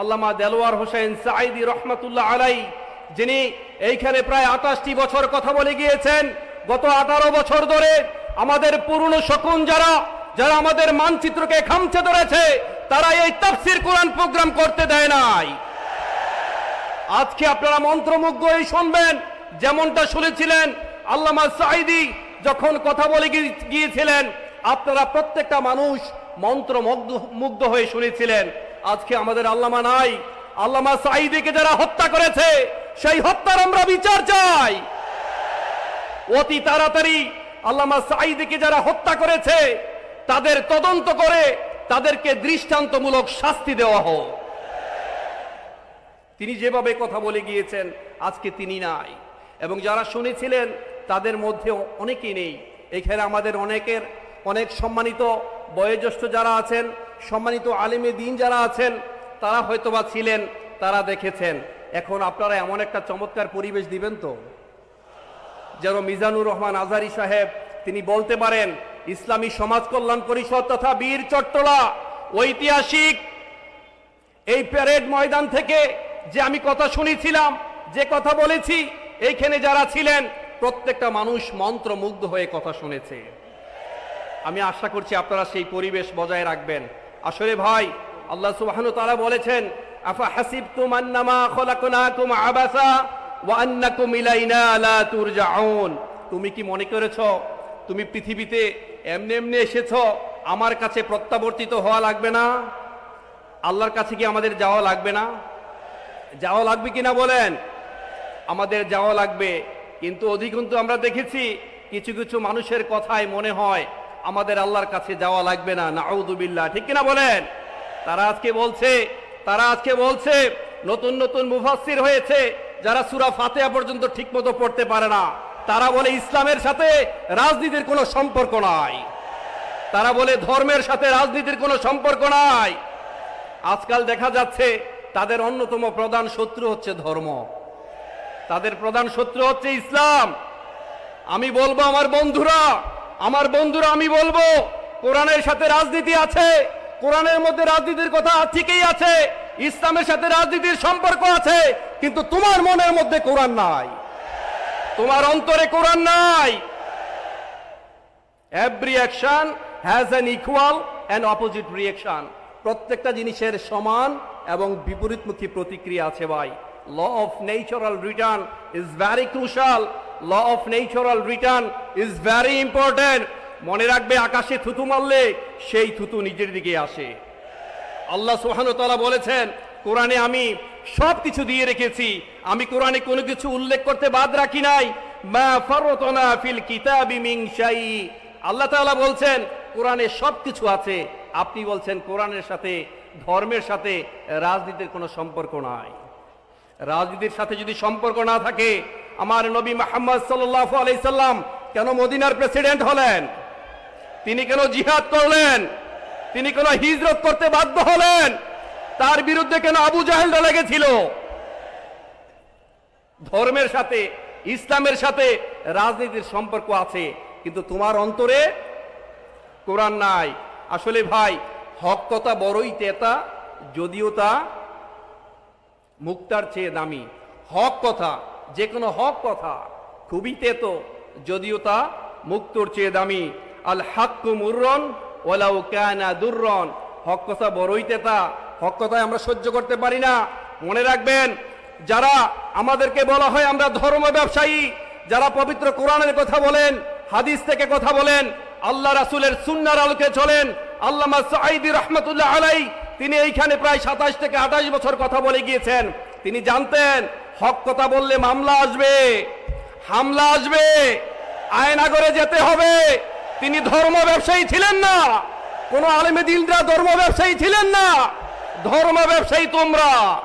আল্লামা দেলোয়ার হোসেন সাইদি রহমাতুল্লাহ আলাই, যিনি এইখানে প্রায় আঠাশটি বছর কথা বলে গিয়েছেন। গত আঠারো বছর ধরে আমাদের পুরনো শকুন যারা যারা আমাদের মানচিত্রকে খামছে ধরেছে, তারা এই তাফসির কোরআন প্রোগ্রাম করতে দেয় নাই। আজকে আপনারা মন্ত্রমুগ্ধ হয়ে শুনবেন, যেমনটা শুনেছিলেন আল্লামা সাইদি যখন কথা বলে গিয়েছিলেন, আপনারা প্রত্যেকটা মানুষ মন্ত্রমুগ্ধ, মুগ্ধ হয়ে শুনেছিলেন। আজকে আমাদের আল্লামা নাই। আল্লামা সাইদিকে যারা হত্যা করেছে, সেই হত্যার আমরা বিচার চাই। অতি তাড়াতাড়ি আল্লামা সাইদিকে যারা হত্যা করেছে, তাদের তদন্ত করে তাদেরকে দৃষ্টান্তমূলক শাস্তি দেওয়া হোক। তিনি যেভাবে কথা বলে গিয়েছেন, আজকে তিনি নাই। এবং যারা শুনেছিলেন, তাদের মধ্যে অনেকেই নেই। এখানে আমাদের অনেকের অনেক সম্মানিত বয়োজ্যেষ্ঠ যারা আছেন সম্মানিত আলিমে দিন যারা আছেন, তারা হয়তোবা ছিলেন, তারা দেখেছেন। এখন আপনারা এমন একটা চমৎকার পরিবেশ দিবেন তো? যেন মিজানুর রহমান আজারি সাহেব, তিনি বলতে পারেন, ইসলামী সমাজ কল্যাণ পরিষদ তথা বীর চট্টলা, ঐতিহাসিক এই প্যারেড ময়দান থেকে যে আমি কথা শুনেছিলাম, যে কথা বলেছি, এইখানে যারা ছিলেন, প্রত্যেকটা মানুষ মন্ত্রমুগ্ধ হয়ে কথা শুনেছে। আমি আশা করছি আপনারা সেই পরিবেশ বজায় রাখবেন। আসলে ভাই, আল্লাহ সুবহানাহু তাআলা বলেছেন, আফা হাসিবতুম আন্নামা খলাকনাকুম আবাসা ওয়া আন্নাকুম ইলাইনা তুমি কি মনে করেছ, তুমি পৃথিবীতে এমনি এমনি এসেছ, আমার কাছে প্রত্যাবর্তিত হওয়া লাগবে না? আল্লাহর কাছে কি আমাদের যাওয়া লাগবে না? যাওয়া লাগবে কিনা বলেন? আমাদের যাওয়া লাগবে, কিন্তু অধিকন্তু আমরা দেখেছি, কিছু কিছু মানুষের কথায় মনে হয় আমাদের আল্লাহর কাছে যাওয়া লাগবে না। নাউদুবিল্লাহ ঠিক কিনা বলেন? তারা আজকে বলছে, তারা আজকে বলছে, নতুন নতুন মুফাসসির হয়েছে, যারা সূরা ফাতিহা পর্যন্ত ঠিকমতো পড়তে পারে না। তারা বলে, ইসলামের সাথে রাজনীতির কোনো সম্পর্ক নাই। তারা বলে, ধর্মের সাথে রাজনীতির কোনো সম্পর্ক নাই। আজকাল দেখা যাচ্ছে, তাদের অন্যতম প্রধান শত্রু হচ্ছে ধর্ম। তাদের প্রধান শত্রু হচ্ছে ইসলাম। আমি বলব, আমার বন্ধুরা আমার বন্ধুরা, আমি বলব, কোরআনের সাথে রাজনীতি আছে, কোরআনের মধ্যে রাজনীতির কথা ঠিকই আছে, ইসলামের সাথে রাজনীতির সম্পর্ক আছে, কিন্তু তোমার মনের মধ্যে কোরআন নাই। তোমার অন্তরে কোরআন নাই। Every action has an equal and opposite reaction প্রত্যেকটা জিনিসের সমান এবং বিপরীতমুখী প্রতিক্রিয়া আছে ভাই। Law of natural return is very crucial law of natural return is very important মনে রাখবে, আকাশে থুতু মারলে সেই থুতু নিজের দিকে আসে। আল্লাহ তাআলা বলেছেন, কোরআনে আমি সব কিছু দিয়ে রেখেছি। আমি কোরআনে কোনো কিছু উল্লেখ করতে বাদ রাখি নাই। মা ফাররাতনা ফিল কিতাবি মিন শাই। আল্লাহ তাআলা বলছেন, কোরআনে সব কিছু আছে। আপনি বলছেন, কোরআনের সাথে, ধর্মের সাথে রাজনীতির কোনো সম্পর্ক নাই। রাজনীতির সাথে যদি সম্পর্ক না থাকে আমার নবী মোহাম্মদ সাল্লাল্লাহু আলাইহি সাল্লাম কেন মদিনার প্রেসিডেন্ট হলেন? তিনি কেন জিহাদ করলেন? তিনি কেন হিজরত করতে বাধ্য হলেন? তার বিরুদ্ধে কেন আবু জাহেল লেগেছিল ধর্মের সাথে, ইসলামের সাথে রাজনীতির সম্পর্ক আছে, কিন্তু তোমার অন্তরে কোরআন নাই। আসলে ভাই, হক কথা বড়ই তেতা, যদিও তা মুক্তার চেয়ে দামি। হক কথা যে কোনো হক কথা, খুবই তেতো, যদিও তা মুক্তর চেয়ে দামি। আল হাক্কু মুররন ওলাউ কানা দুর্রন। হক কথা বড়ই তেতা, হক কথায় আমরা সহ্য করতে পারি না। মনে রাখবেন, যারা আমাদেরকে বলা হয় আমরা ধর্ম ব্যবসায়ী, যারা পবিত্র কোরআনের কথা বলেন, হাদিস থেকে কথা বলেন, আল্লাহ রাসুলের সুন্নার আলোকে চলেন। আল্লামা সাঈদি রহমতুল্লাহ আলাই তিনি এইখানে প্রায় সাতাশ থেকে আঠাশ বছর কথা বলে গিয়েছেন। তিনি জানতেন হক কথা বললে মামলা আসবে। হামলা আসবে। আয়নাগরে যেতে হবে। তিনি ধর্ম ব্যবসায়ী ছিলেন না। কোন আলেমে দিলরা ধর্ম ব্যবসায়ী ছিলেন না। ধর্ম ব্যবসায়ী তোমরা।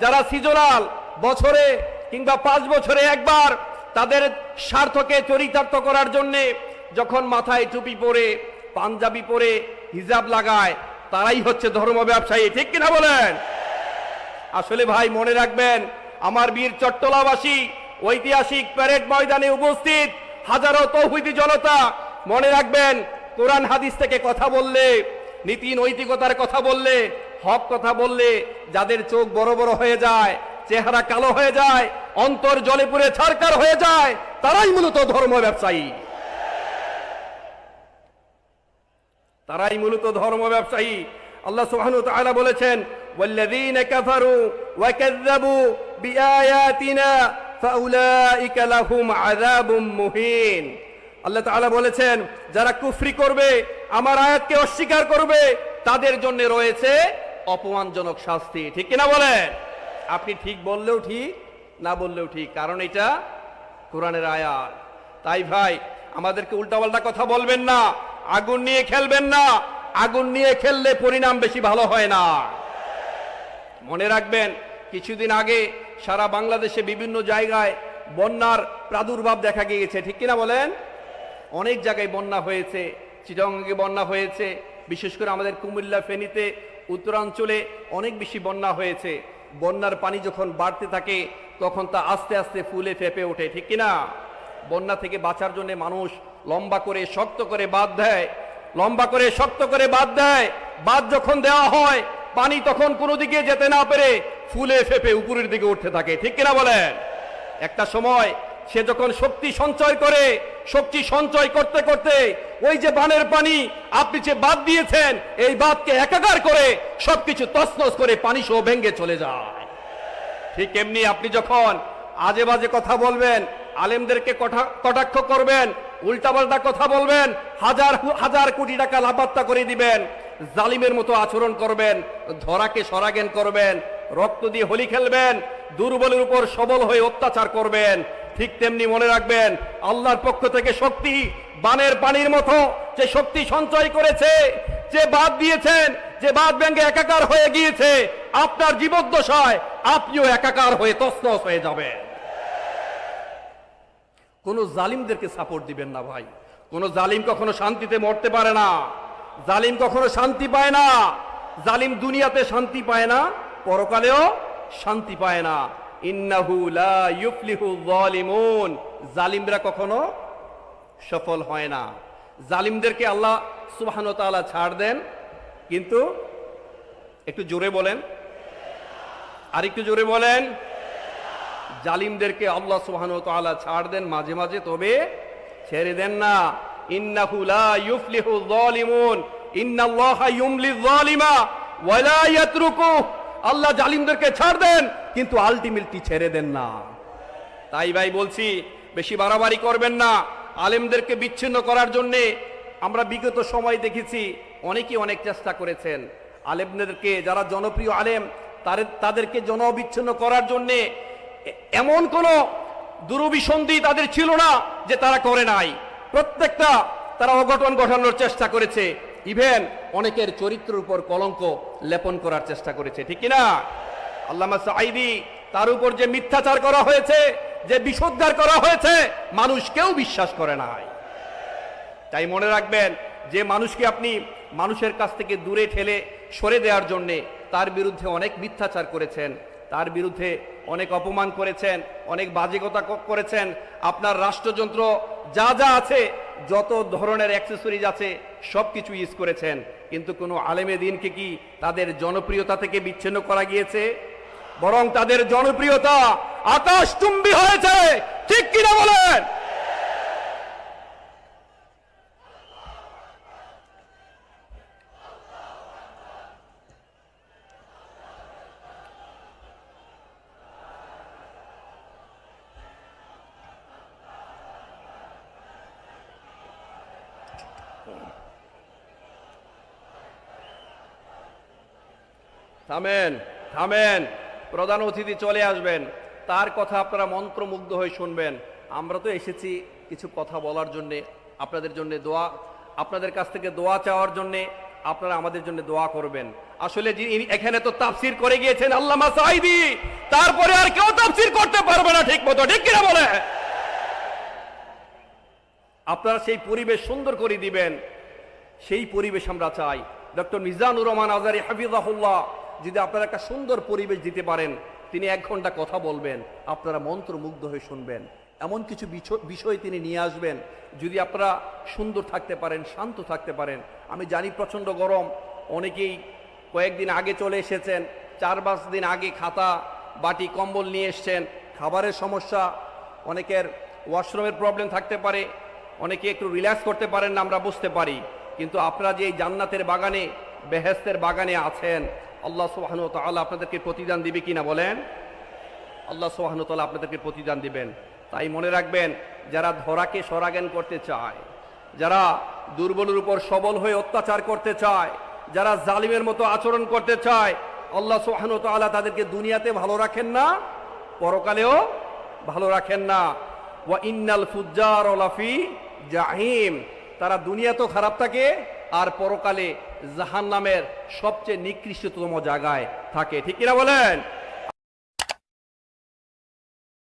যারা সিজনাল বছরে কিংবা পাঁচ বছরে একবার তাদের স্বার্থকে চরিতার্থ করার জন্যে যখন মাথায় টুপি পরে, পাঞ্জাবি পরে হিজাব লাগায়, তারাই হচ্ছে ধর্ম ব্যবসায়ী। ঠিক কিনা বলেন? আসলে ভাই, মনে রাখবেন আমার বীর চট্টলাবাসী, ঐতিহাসিক প্যারেড ময়দানে উপস্থিত, হাজারো তৌহিদি জনতা, মনে রাখবেন, কোরআন হাদিস থেকে কথা বললে, নীতি নৈতিকতার কথা বললে, হক কথা বললে, যাদের চোখ বড় বড় হয়ে যায়, চেহারা কালো হয়ে যায়, অন্তর জলে পুড়ে ছারকার হয়ে যায়, তারাই মূলত ধর্ম ব্যবসায়ী। তারাই মূলত ধর্ম ব্যবসায়ী। আল্লাহ সুবহানাহু ওয়া বলেছেন বিআয়াতিনা ফাউলাইকা লাহুম আযাবুম মুহিন। আল্লাহ তাআলা বলেছেন, যারা কুফরি করবে, আমার আয়াতকে অস্বীকার করবে, তাদের জন্য রয়েছে অপমানজনক শাস্তি। ঠিক কিনা বলেন? আপনি ঠিক বললেও ঠিক, না বললেও ঠিক, কারণ এটা কোরআনের আয়াত। তাই ভাই, আমাদেরকে উল্টাপাল্টা কথা বলবেন না, আগুন নিয়ে খেলবেন না, আগুন নিয়ে খেললে পরিণাম বেশি ভালো হয় না। মনে রাখবেন, কিছুদিন আগে সারা বাংলাদেশে বিভিন্ন জায়গায় বন্যার প্রাদুর্ভাব দেখা গিয়েছে। ঠিক কিনা বলেন? অনেক জায়গায় বন্যা হয়েছে চিটঙ্গে বন্যা হয়েছে, বিশেষ করে আমাদের কুমিল্লা, ফেনীতে, উত্তরাঞ্চলে অনেক বেশি বন্যা হয়েছে। বন্যার পানি যখন বাড়তে থাকে, তখন তা আস্তে আস্তে ফুলে ফেপে ওঠে। ঠিক কিনা? বন্যা থেকে বাঁচার জন্য মানুষ লম্বা করে, শক্ত করে বাদ দেয়। লম্বা করে, শক্ত করে বাদ দেয়। বাদ যখন দেওয়া হয় পানি তখন কোনো দিকে যেতে না পেরে ফুলে ফেপে উপরের দিকে উঠতে থাকে। ঠিক কিনা বলেন? একটা সময় সে যখন শক্তি সঞ্চয় করে, শক্তি সঞ্চয় করতে করতে ওই যে বানের পানি আপনি যে বাদ দিয়েছেন, এই বাদকে একাকার করে সবকিছু তছনছ করে পানি সহ ভেঙ্গে চলে যায়। ঠিক এমনি আপনি যখন আজে বাজে কথা বলবেন, আলেমদেরকে কটাক্ষ করবেন, উল্টাপাল্টা কথা বলবেন, হাজার হাজার কোটি টাকা লাপাত্তা করে দিবেন জালিমের মতো আচরণ করবেন, ধরাকে সরাগেন করবেন, রক্ত দিয়ে হোলি খেলবেন, দুর্বলের উপর সবল হয়ে অত্যাচার করবেন, ঠিক তেমনি মনে রাখবেন, আল্লাহর পক্ষ থেকে শক্তি বানের পানির মতো যে শক্তি সঞ্চয় করেছে, যে বাদ দিয়েছেন, যে বাদ ব্যাঙ্গে একাকার হয়ে গিয়েছে, আপনার জীবদ্দশায় আপনিও একাকার হয়ে তসনস হয়ে যাবেন। কোন জালিমদেরকে সাপোর্ট দিবেন না ভাই। কোন জালিম কখনো শান্তিতে মরতে পারে না। জালিম কখনো শান্তি পায় না। জালিম দুনিয়াতে শান্তি পায় না, পরকালেও শান্তি পায় না। ইন্নাহু লা ইউফলিহু যালিমুন। জালিমরা কখনো সফল হয় না। জালিমদেরকে আল্লাহ সুবহানাহু ওয়া তাআলা ছাড় দেন। কিন্তু একটু জোরে বলেন। আর একটু জোরে বলেন। জালিমদেরকে আল্লাহ সুবহানাহু ওয়া তাআলা ছাড় দেন মাঝে মাঝে, তবে ছেড়ে দেন না। ইন্নাহু লা ইউফলিহু যালিমুন। ইন্নাল্লাহা ইউমলিয যালিমা ওয়া লা ইয়াতরুকু। আল্লাহ জালিমদেরকে ছাড় দেন, কিন্তু আলটিমেটলি ছেড়ে দেন না। তাই ভাই বলছি, বেশি বাড়াবাড়ি করবেন না। আলেমদেরকে বিচ্ছিন্ন করার জন্যে আমরা বিগত সময় দেখেছি, অনেকেই অনেক চেষ্টা করেছেন। আলেমদেরকে, যারা জনপ্রিয় আলেম তাদের তাদেরকে জনবিচ্ছিন্ন করার জন্যে এমন কোনো দুরভিসন্ধি তাদের ছিল না যে তারা করে নাই। প্রত্যেকটা তারা অঘটন ঘটানোর চেষ্টা করেছে। ইভেন অনেকের চরিত্রের উপর কলঙ্ক লেপন করার চেষ্টা করেছে, ঠিক কিনা? আল্লামা সাইদি তার উপর যে মিথ্যাচার করা হয়েছে, যে বিশুদ্ধার করা হয়েছে, মানুষ কেউ বিশ্বাস করে নাই। তাই মনে রাখবেন, যে মানুষকে আপনি মানুষের কাছ থেকে দূরে ঠেলে সরে দেওয়ার জন্যে তার বিরুদ্ধে অনেক মিথ্যাচার করেছেন, তার বিরুদ্ধে অনেক অপমান করেছেন, অনেক বাজে কথা করেছেন। আপনার রাষ্ট্রযন্ত্র যা যা আছে, যত ধরনের অ্যাক্সেসরিজ আছে সব কিছু ইউজ করেছেন। কিন্তু কোনো আলেমে দিনকে কি তাদের জনপ্রিয়তা থেকে বিচ্ছিন্ন করা গিয়েছে? বরং তাদের জনপ্রিয়তা আকাশ চুম্বি হয়েছে। ঠিক কিনা বলেন? থামেন থামেন। প্রধান অতিথি চলে আসবেন। তার কথা আপনারা মন্ত্রমুগ্ধ হয়ে শুনবেন। আমরা তো এসেছি কিছু কথা বলার জন্যে, আপনাদের জন্য দোয়া, আপনাদের কাছ থেকে দোয়া চাওয়ার জন্যে আপনারা আমাদের জন্য দোয়া করবেন। আসলে এখানে তো তাফসির করে গিয়েছেন আল্লামা সাইদি তারপরে আর কেউ তাফসির করতে পারবে না ঠিক মতো ঠিক কিনা বলে? আপনারা সেই পরিবেশ সুন্দর করে দিবেন। সেই পরিবেশ আমরা চাই। ডক্টর মিজানুর রহমান আজারি হাফিজাহুল্লাহ, যদি আপনারা একটা সুন্দর পরিবেশ দিতে পারেন, তিনি এক ঘণ্টা কথা বলবেন, আপনারা মন্ত্রমুগ্ধ হয়ে শুনবেন। এমন কিছু বিষয় তিনি নিয়ে আসবেন, যদি আপনারা সুন্দর থাকতে পারেন, শান্ত থাকতে পারেন। আমি জানি প্রচণ্ড গরম, অনেকেই কয়েকদিন আগে চলে এসেছেন, চার পাঁচ দিন আগে খাতা, বাটি, কম্বল নিয়ে এসছেন। খাবারের সমস্যা, অনেকের ওয়াশরুমের প্রবলেম থাকতে পারে অনেকে একটু রিল্যাক্স করতে পারেন না, আমরা বুঝতে পারি। কিন্তু আপনারা যে জান্নাতের বাগানে বেহেস্তের বাগানে আছেন, আল্লাহ সুবাহন তাআলা আপনাদেরকে প্রতিদান দিবে কিনা বলেন? আল্লাহ সুবাহন তাআলা আপনাদেরকে প্রতিদান দিবেন। তাই মনে রাখবেন, যারা ধরাকে সরাজ্ঞান করতে চায়, যারা দুর্বলের উপর সবল হয়ে অত্যাচার করতে চায়, যারা জালিমের মতো আচরণ করতে চায়, আল্লাহ সুবহান তাআলা তাদেরকে দুনিয়াতে ভালো রাখেন না, পরকালেও ভালো রাখেন না। ওয়া ইন্নাল ফুজ্জার লাফি জাহিম, তারা দুনিয়া তো খারাপ থাকে, আর পরকালে জাহান নামের সবচেয়ে নিকৃষ্টতম জায়গায় থাকে। ঠিক কিনা বলেন?